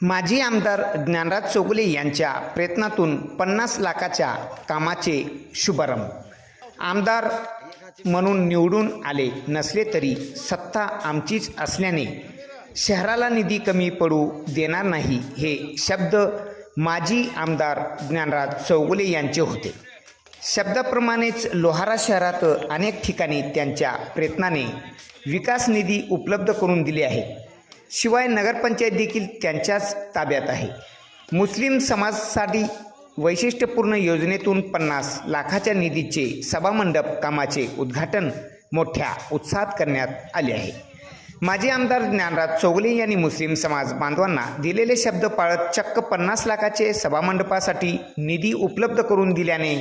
माजी आमदार ज्ञानराज चौगुले यांच्या प्रयत्नातून पन्नास लाखाच्या कामाचे शुभारंभ. आमदार म्हणून निवडून आले नसले तरी सत्ता आमचीच असल्याने शहराला निधी कमी पडू देणार नाही हे शब्द माजी आमदार ज्ञानराज चौगुले यांचे होते. शब्दाप्रमाणेच लोहारा शहरात अनेक ठिकाणी त्यांच्या प्रयत्नाने विकास निधी उपलब्ध करून दिले आहे. शिवाय नगरपंचायत देखील त्यांच्याच ताब्यात आहे. मुस्लिम समाजासाठी वैशिष्ट्यपूर्ण योजनेतून पन्नास लाखाच्या निधीचे सभामंडप कामाचे उद्घाटन मोठ्या उत्साहात करण्यात आले आहे. माजी आमदार ज्ञानराज चौगले यांनी मुस्लिम समाज बांधवांना दिलेले शब्द पाळत चक्क पन्नास लाखाचे सभामंडपासाठी निधी उपलब्ध करून दिल्याने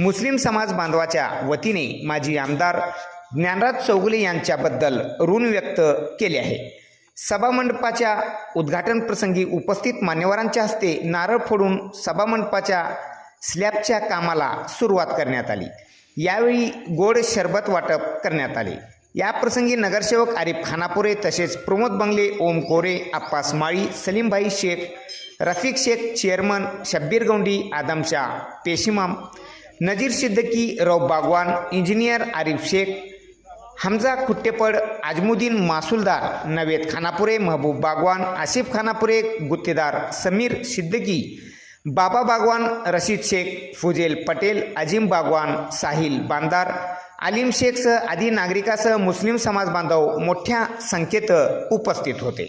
मुस्लिम समाज बांधवाच्या वतीने माजी आमदार ज्ञानराज चौगले यांच्याबद्दल ऋण व्यक्त केले आहे. सभामंडपाच्या उद्घाटन प्रसंगी उपस्थित मान्यवरांच्या हस्ते नारळ फोडून सभामंडपाच्या स्लॅबच्या कामाला सुरुवात करण्यात आली. यावेळी गोड शरबत वाटप करण्यात आले. याप्रसंगी नगरसेवक आरिफ खानापुरे तसेच प्रमोद बंगले ओम कोरे अप्पास माळी सलीमभाई शेख रफिक शेख चेअरमन शब्बीर गौंडी आदमशा पेशिमाम नजीर सिद्दकी रौफ बागवान इंजिनियर आरिफ शेख हमजा खुट्टेपड आजमुद्दीन मासुलदार नवेद खानापुरे महबूब बागवान आसिफ खानापुरे गुत्तेदार समीर सिद्दकी बाबा बागवान रशीद शेख फुजेल पटेल अजिम बागवान साहिल बांदार आलिम शेखसह आदी नागरिकासह मुस्लिम समाज बांधव मोठ्या संख्येत उपस्थित होते.